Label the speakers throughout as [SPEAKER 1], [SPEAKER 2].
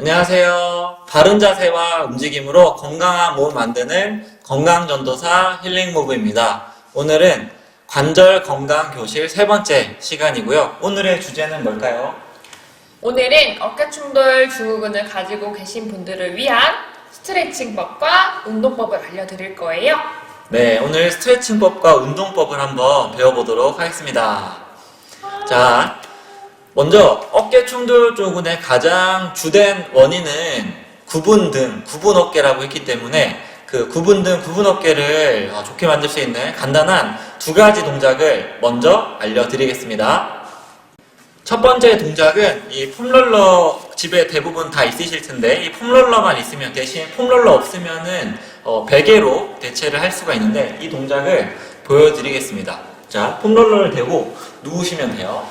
[SPEAKER 1] 안녕하세요. 바른 자세와 움직임으로 건강한 몸을 만드는 건강전도사 힐링모브입니다. 오늘은 관절 건강 교실 세 번째 시간이고요. 오늘의 주제는 뭘까요?
[SPEAKER 2] 오늘은 어깨 충돌 증후군을 가지고 계신 분들을 위한 스트레칭법과 운동법을 알려드릴 거예요.
[SPEAKER 1] 네, 오늘 스트레칭법과 운동법을 한번 배워보도록 하겠습니다. 자, 먼저 어깨 충돌 증후군의 가장 주된 원인은 구분 등, 구분 어깨라고 했기 때문에 그 구분 등, 구분 어깨를 어, 좋게 만들 수 있는 간단한 두 가지 동작을 먼저 알려드리겠습니다. 첫 번째 동작은 이 폼롤러 집에 대부분 다 있으실 텐데 이 폼롤러만 있으면 대신 폼롤러 없으면은 어, 베개로 대체를 할 수가 있는데 이 동작을 보여드리겠습니다. 자, 폼롤러를 대고 누우시면 돼요.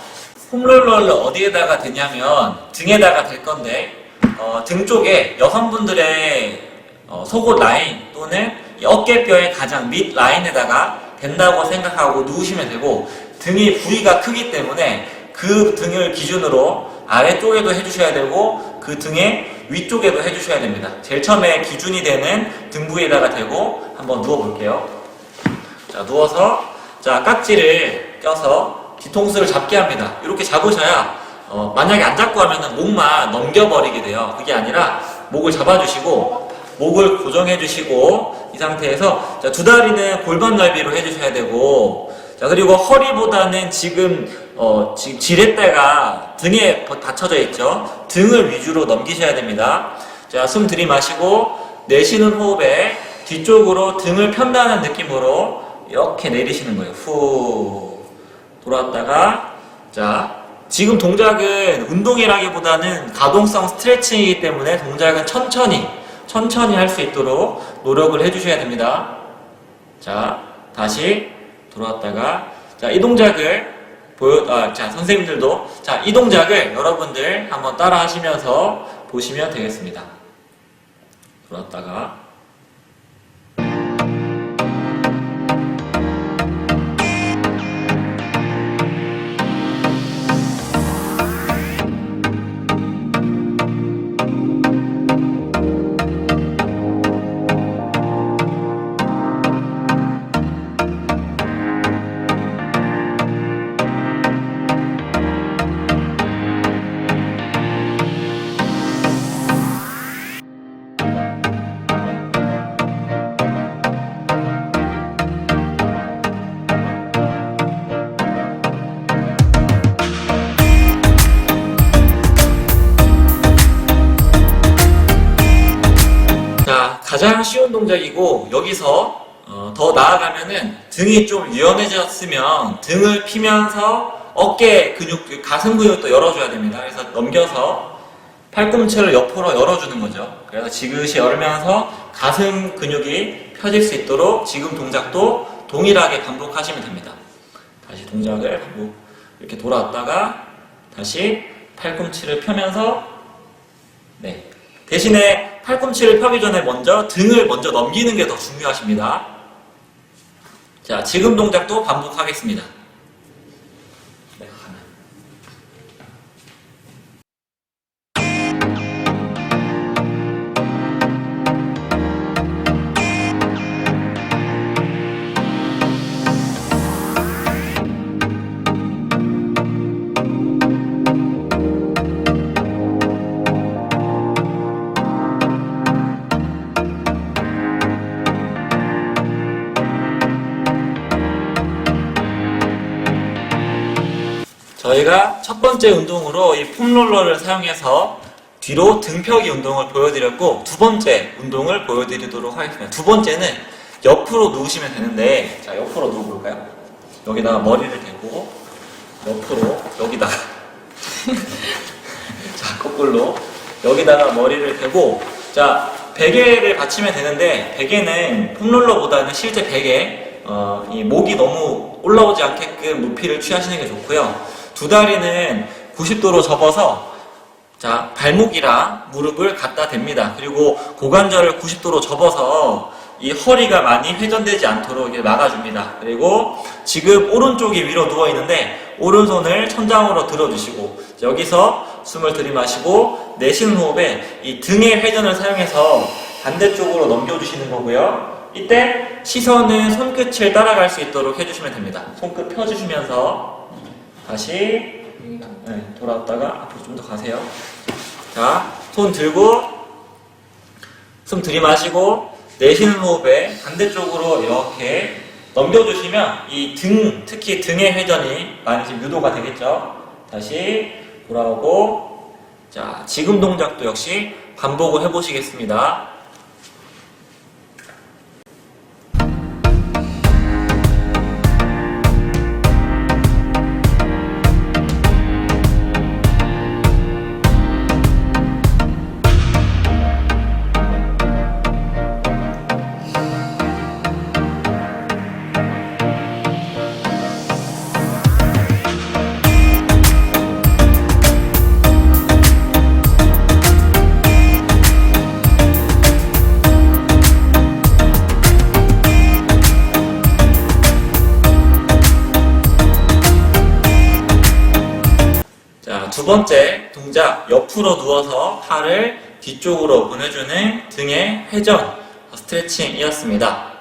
[SPEAKER 1] 폼롤러를 어디에다가 대냐면 등에다가 댈 건데 어, 등 쪽에 여성분들의 어, 속옷 라인 또는 이 어깨뼈의 가장 밑 라인에다가 된다고 생각하고 누우시면 되고 등이 부위가 크기 때문에 그 등을 기준으로 아래쪽에도 해주셔야 되고 그 등의 위쪽에도 해주셔야 됩니다. 제일 처음에 기준이 되는 등 부위에다가 대고 한번 누워볼게요. 자 누워서 자 깍지를 껴서 뒤통수를 잡게 합니다. 이렇게 잡으셔야 어, 만약에 안 잡고 하면은 목만 넘겨버리게 돼요. 그게 아니라 목을 잡아주시고 목을 고정해 주시고 이 상태에서 자, 두 다리는 골반 넓이로 해주셔야 되고 자 그리고 허리보다는 지금 어, 지금 지렛대가 등에 버- 받쳐져 있죠. 등을 위주로 넘기셔야 됩니다. 자 숨 들이마시고 내쉬는 호흡에 뒤쪽으로 등을 편다는 느낌으로 이렇게 내리시는 거예요. 후 돌아왔다가 자 지금 동작은 운동이라기보다는 가동성 스트레칭이기 때문에 동작은 천천히 천천히 할 수 있도록 노력을 해주셔야 됩니다. 자 다시 돌아왔다가 자이 동작을 보여 아, 자 선생님들도 자이 동작을 여러분들 한번 따라 하시면서 보시면 되겠습니다. 돌아왔다가 가장 쉬운 동작이고 여기서 어, 더 나아가면은 등이 좀 유연해졌으면 등을 피면서 어깨 근육, 그 가슴 근육도 열어줘야 됩니다. 그래서 넘겨서 팔꿈치를 옆으로 열어주는 거죠. 그래서 지그시 열면서 가슴 근육이 펴질 수 있도록 지금 동작도 동일하게 반복하시면 됩니다. 다시 동작을 하고 이렇게 돌아왔다가 다시 팔꿈치를 펴면서 네. 대신에 팔꿈치를 펴기 전에 먼저 등을 먼저 넘기는 게 더 중요하십니다. 자, 지금 동작도 반복하겠습니다. 번째 운동으로 이 폼롤러를 사용해서 뒤로 등펴기 운동을 보여드렸고 두 번째 운동을 보여드리도록 하겠습니다. 두 번째는 옆으로 누우시면 되는데 자 옆으로 누워볼까요? 여기다가 머리를 대고 옆으로 여기다가 자 거꾸로 여기다가 머리를 대고 자 베개를 받치면 되는데 베개는 폼롤러보다는 실제 베개 어, 이 목이 너무 올라오지 않게끔 높이를 취하시는 게 좋고요. 두 다리는 90도로 접어서 자 발목이랑 무릎을 갖다 댑니다. 그리고 고관절을 90도로 접어서 이 허리가 많이 회전되지 않도록 막아줍니다. 그리고 지금 오른쪽이 위로 누워 있는데 오른손을 천장으로 들어주시고 여기서 숨을 들이마시고 내쉬는 호흡에 이 등의 회전을 사용해서 반대쪽으로 넘겨주시는 거고요. 이때 시선은 손끝을 따라갈 수 있도록 해주시면 됩니다. 손끝 펴주시면서 다시 네, 돌아왔다가 앞으로 좀 더 가세요. 자, 손 들고 숨 들이마시고 내쉬는 호흡에 반대쪽으로 이렇게 넘겨주시면 이 등, 특히 등의 회전이 많이 지금 유도가 되겠죠. 다시 돌아오고 자, 지금 동작도 역시 반복을 해보시겠습니다. 번째 동작, 옆으로 누워서 팔을 뒤쪽으로 보내주는 등의 회전 스트레칭이었습니다.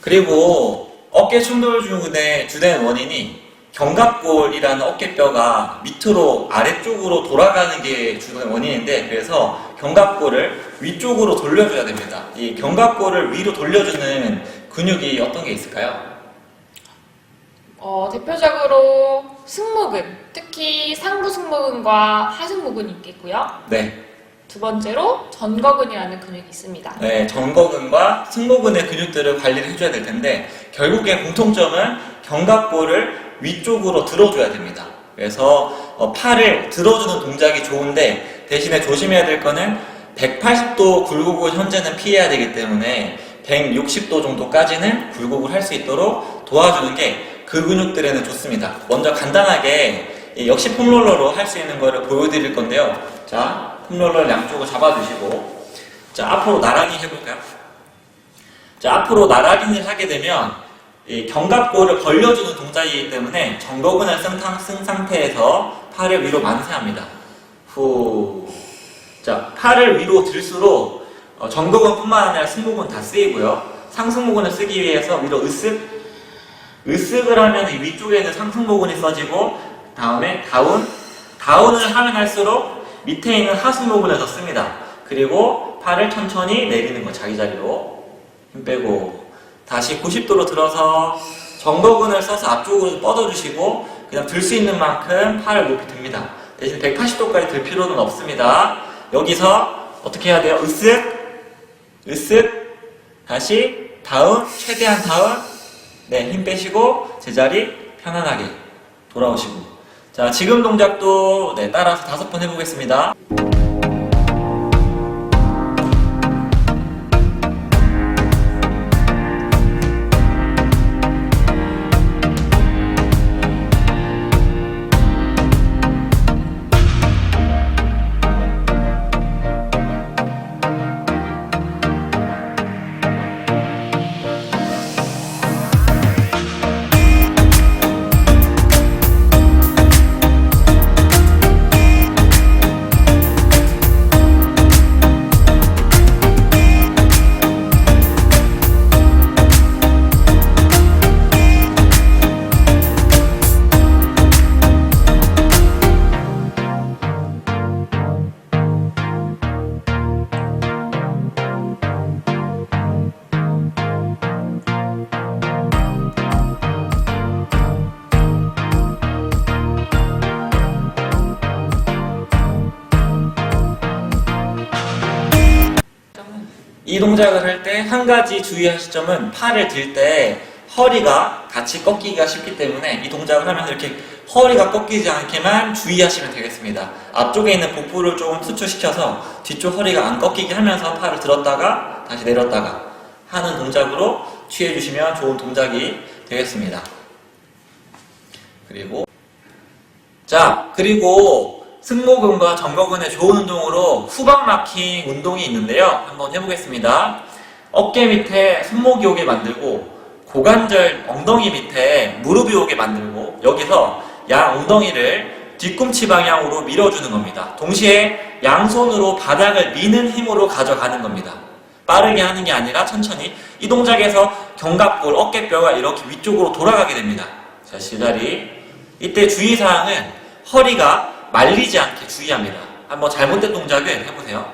[SPEAKER 1] 그리고 어깨 충돌 증후군의 주된 원인이 견갑골이라는 어깨뼈가 밑으로 아래쪽으로 돌아가는 게 주된 원인인데 그래서 견갑골을 위쪽으로 돌려줘야 됩니다. 이 견갑골을 위로 돌려주는 근육이 어떤 게 있을까요?
[SPEAKER 2] 어, 대표적으로 승모근, 특히 상부 승모근과 하승모근이 있겠고요.
[SPEAKER 1] 네,
[SPEAKER 2] 두 번째로 전거근이라는 근육이 있습니다.
[SPEAKER 1] 네, 전거근과 승모근의 근육들을 관리를 해줘야 될 텐데 결국에 공통점은 견갑골을 위쪽으로 들어줘야 됩니다. 그래서 어, 팔을 들어주는 동작이 좋은데 대신에 조심해야 될 거는 180도 굴곡을 현재는 피해야 되기 때문에 160도 정도까지는 굴곡을 할 수 있도록 도와주는 게 그 근육들에는 좋습니다. 먼저 간단하게 이 역시 폼롤러로 할 수 있는 거를 보여드릴 건데요. 자, 폼롤러를 양쪽을 잡아주시고 자, 앞으로 나란히 해볼까요? 자, 앞으로 나란히를 하게 되면 이 견갑골을 벌려주는 동작이기 때문에 정거근을 쓴, 상- 쓴 상태에서 팔을 위로 만세합니다. 후. 자, 팔을 위로 들수록 어, 정거근뿐만 아니라 승모근 다 쓰이고요. 상승모근을 쓰기 위해서 위로 으쓱, 으쓱을 하면 이 위쪽에 있는 상승모근이 써지고 다음에 다운, 다운을 하면 할수록 밑에 있는 하승모근을 더 씁니다. 그리고 팔을 천천히 내리는 거 자기 자리로 힘 빼고 다시 90도로 들어서 정거근을 써서 앞쪽으로 뻗어주시고 그냥 들 수 있는 만큼 팔을 높이 듭니다. 대신 180도까지 들 필요는 없습니다. 여기서 어떻게 해야 돼요? 으쓱, 으쓱, 다시 다운, 최대한 다운, 네, 힘 빼시고 제자리 편안하게 돌아오시고 자, 지금 동작도 네, 따라서 다섯 번 해보겠습니다. 이 동작을 할 때 한 가지 주의하실 점은 팔을 들 때 허리가 같이 꺾이기가 쉽기 때문에 이 동작을 하면서 이렇게 허리가 꺾이지 않게만 주의하시면 되겠습니다. 앞쪽에 있는 복부를 조금 수축시켜서 뒤쪽 허리가 안 꺾이게 하면서 팔을 들었다가 다시 내렸다가 하는 동작으로 취해주시면 좋은 동작이 되겠습니다. 그리고 자, 그리고 승모근과 정거근의 좋은 운동으로 후방 마킹 운동이 있는데요. 한번 해보겠습니다. 어깨 밑에 손목이 오게 만들고 고관절 엉덩이 밑에 무릎이 오게 만들고 여기서 양 엉덩이를 뒤꿈치 방향으로 밀어주는 겁니다. 동시에 양손으로 바닥을 미는 힘으로 가져가는 겁니다. 빠르게 하는 게 아니라 천천히 이 동작에서 견갑골, 어깨뼈가 이렇게 위쪽으로 돌아가게 됩니다. 자, 제자리. 이때 주의사항은 허리가 말리지 않게 주의합니다. 한번 잘못된 동작을 해보세요.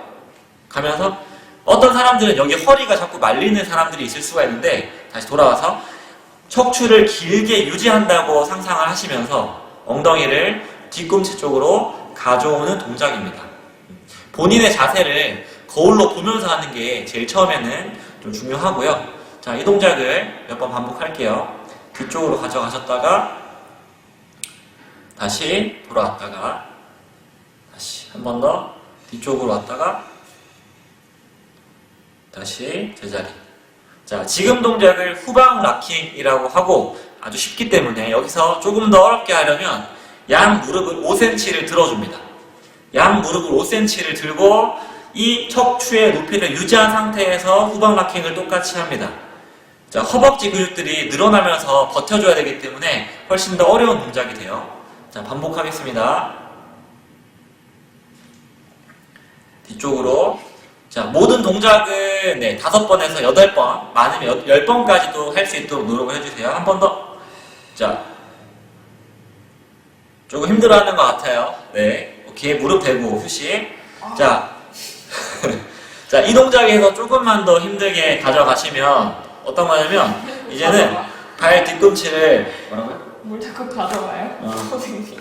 [SPEAKER 1] 가면서 어떤 사람들은 여기 허리가 자꾸 말리는 사람들이 있을 수가 있는데 다시 돌아와서 척추를 길게 유지한다고 상상을 하시면서 엉덩이를 뒤꿈치 쪽으로 가져오는 동작입니다. 본인의 자세를 거울로 보면서 하는 게 제일 처음에는 좀 중요하고요. 자, 이 동작을 몇 번 반복할게요. 뒤쪽으로 가져가셨다가 다시 돌아왔다가 다시 한 번 더 뒤쪽으로 왔다가 다시 제자리. 자, 지금 동작을 후방 락킹이라고 하고 아주 쉽기 때문에 여기서 조금 더 어렵게 하려면 양 무릎을 5cm를 들어줍니다. 양 무릎을 5cm를 들고 이 척추의 높이를 유지한 상태에서 후방 락킹을 똑같이 합니다. 자, 허벅지 근육들이 늘어나면서 버텨줘야 되기 때문에 훨씬 더 어려운 동작이 돼요. 자, 반복하겠습니다. 뒤쪽으로. 자, 모든 동작은 네, 다섯 번에서 여덟 번, 많으면 여- 열 번까지도 할 수 있도록 노력을 해주세요. 한 번 더. 자, 조금 힘들어하는 것 같아요. 네, 오케이 무릎 대고 휴식. 자, 자, 이 동작에서 조금만 더 힘들게 가져가시면 어떤 거냐면 이제는 발 뒤꿈치를 뭐라고요?
[SPEAKER 2] 뭘 자꾸 가져와요?
[SPEAKER 1] 어.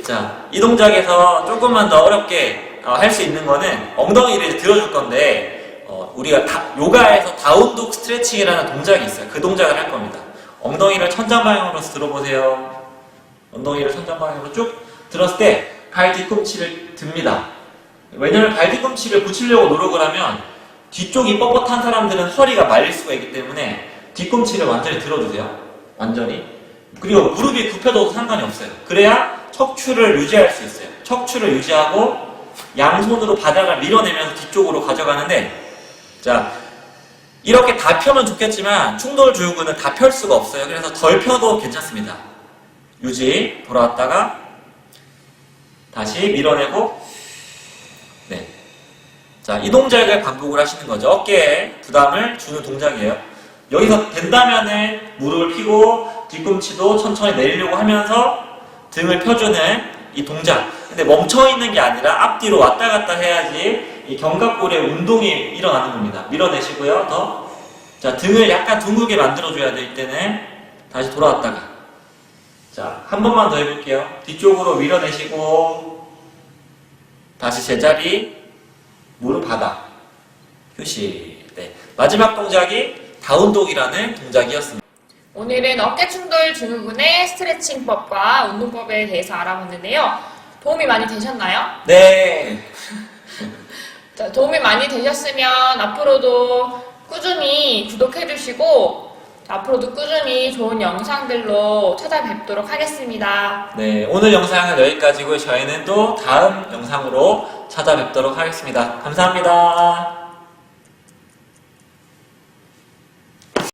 [SPEAKER 1] 자, 이 동작에서 조금만 더 어렵게 어, 할수 있는 거는 엉덩이를 들어줄 건데 어, 우리가 다- 요가에서 다운독 스트레칭이라는 동작이 있어요. 그 동작을 할 겁니다. 엉덩이를 천장 방향으로 들어보세요. 엉덩이를 천장 방향으로 쭉 들었을 때 발 뒤꿈치를 듭니다. 왜냐면 발 뒤꿈치를 붙이려고 노력을 하면 뒤쪽이 뻣뻣한 사람들은 허리가 말릴 수가 있기 때문에 뒤꿈치를 완전히 들어주세요. 완전히. 그리고 무릎이 굽혀도 상관이 없어요. 그래야 척추를 유지할 수 있어요. 척추를 유지하고 양손으로 바닥을 밀어내면서 뒤쪽으로 가져가는데 자 이렇게 다 펴면 좋겠지만 충돌 주요근은 다펼 수가 없어요. 그래서 덜 펴도 괜찮습니다. 유지 돌아왔다가 다시 밀어내고 네. 자, 이 동작을 반복을 하시는 거죠. 어깨에 부담을 주는 동작이에요. 여기서 된다면은 무릎을 펴고 뒤꿈치도 천천히 내리려고 하면서 등을 펴주는 이 동작. 근데 멈춰 있는 게 아니라 앞뒤로 왔다 갔다 해야지 이 견갑골의 운동이 일어나는 겁니다. 밀어내시고요. 더. 자, 등을 약간 둥글게 만들어줘야 될 때는 다시 돌아왔다가. 자, 한 번만 더 해볼게요. 뒤쪽으로 밀어내시고 다시 제자리 무릎 바닥 휴식 네. 마지막 동작이 다운독이라는 동작이었습니다
[SPEAKER 2] 오늘은 어깨 충돌 증후군의 스트레칭법과 운동법에 대해서 알아봤는데요. 도움이 많이 되셨나요?
[SPEAKER 1] 네
[SPEAKER 2] 자, 도움이 많이 되셨으면 앞으로도 꾸준히 구독해주시고 앞으로도 꾸준히 좋은 영상들로 찾아뵙도록 하겠습니다.
[SPEAKER 1] 네, 오늘 영상은 여기까지고 저희는 또 다음 영상으로 찾아뵙도록 하겠습니다 감사합니다